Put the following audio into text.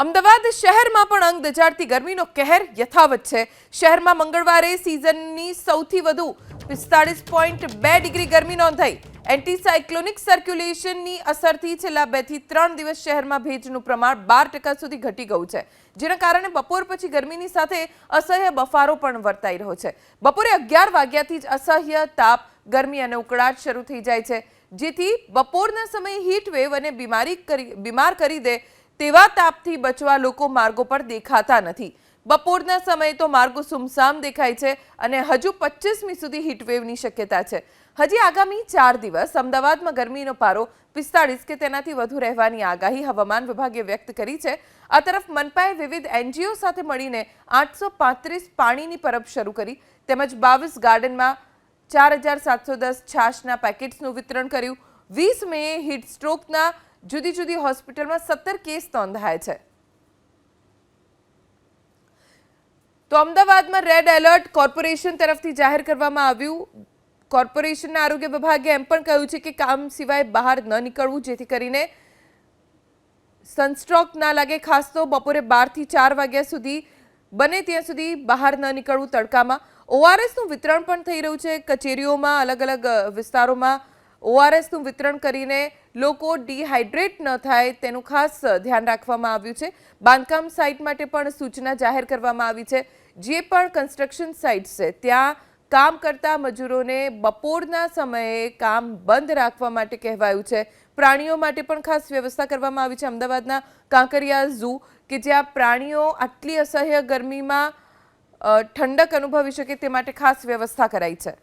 અમદાવાદ શહેરમાં પણ અંગ દજાડતી ગરમીનો કહેર યથાવત છે. શહેરમાં મંગળવારે સિઝનની સૌથી વધુ પિસ્તાળીસ પોઈન્ટ બે ડિગ્રી ગરમી નોંધાઈ. એન્ટીસાયક્લોનિક સર્ક્યુલેશનની અસરથી છેલ્લા બેથી ત્રણ દિવસ શહેરમાં ભેજનું પ્રમાણ બાર ટકા સુધી ઘટી ગયું છે. જેના કારણે બપોર પછી ગરમીની સાથે અસહ્ય બફારો પણ વર્તાઈ રહ્યો છે. બપોરે અગિયાર વાગ્યાથી જ અસહ્ય તાપ, ગરમી અને ઉકળાટ શરૂ થઈ જાય છે. જેથી બપોરના સમયે હીટ વેવ અને બીમારી કરી બીમાર કરી દે તેવા તાપથી બચવા લોકો માર્ગો પર દેખાતા નથી. બપોરના સમયે તો માર્ગો સુમસામ દેખાય છે અને હજુ પચીસમી સુધી હીટવેવની શક્યતા છે. હજી આગામી ચાર દિવસ અમદાવાદમાં ગરમીનો પારો પિસ્તાળીસ કે તેનાથી વધુ રહેવાની આગાહી હવામાન વિભાગે વ્યક્ત કરી છે. આ તરફ મનપાએ વિવિધ એનજીઓ સાથે મળીને આઠસો પાંત્રીસ પાણીની પરબ શરૂ કરી. તેમજ બાવીસ ગાર્ડનમાં ચાર હજાર સાતસો દસ છાશના પેકેટ્સનું વિતરણ કર્યું. વીસ મેએ હીટ સ્ટ્રોકના જુદી જુદી હોસ્પિટલમાં સત્તર કેસ નોંધાયા છે. તો અમદાવાદમાં રેડ એલર્ટ કોર્પોરેશન તરફથી જાહેર કરવામાં આવ્યું. કોર્પોરેશનના આરોગ્ય વિભાગે એમ પણ કહ્યું છે કે કામ સિવાય બહાર ન નીકળવું, જેથી કરીને સનસ્ટ્રોક ના લાગે, ખાસ તો બપોરે બારથી ચાર વાગ્યા સુધી બને ત્યાં સુધી બહાર ન નીકળવું તડકામાં. ઓઆરએસનું વિતરણ પણ થઈ રહ્યું છે. કચેરીઓમાં, અલગ અલગ વિસ્તારોમાં ઓઆરએસનું વિતરણ કરીને લોકો ડિહાઇડ્રેટ ન થાય તેનું ખાસ ધ્યાન રાખવામાં આવ્યું છે. બાંધકામ સાઇટ માટે પણ સૂચના જાહેર કરવામાં આવી છે. જે પણ કન્સ્ટ્રક્શન સાઇટ્સ છે, ત્યાં કામ કરતા મજૂરોને બપોરના સમયે કામ બંધ રાખવા માટે કહેવાયું છે. પ્રાણીઓ માટે પણ ખાસ વ્યવસ્થા કરવામાં આવી છે. અમદાવાદના કાંકરિયા ઝૂ, કે જ્યાં પ્રાણીઓ આટલી અસહ્ય ગરમીમાં ઠંડક અનુભવી શકે તે માટે ખાસ વ્યવસ્થા કરાઈ છે.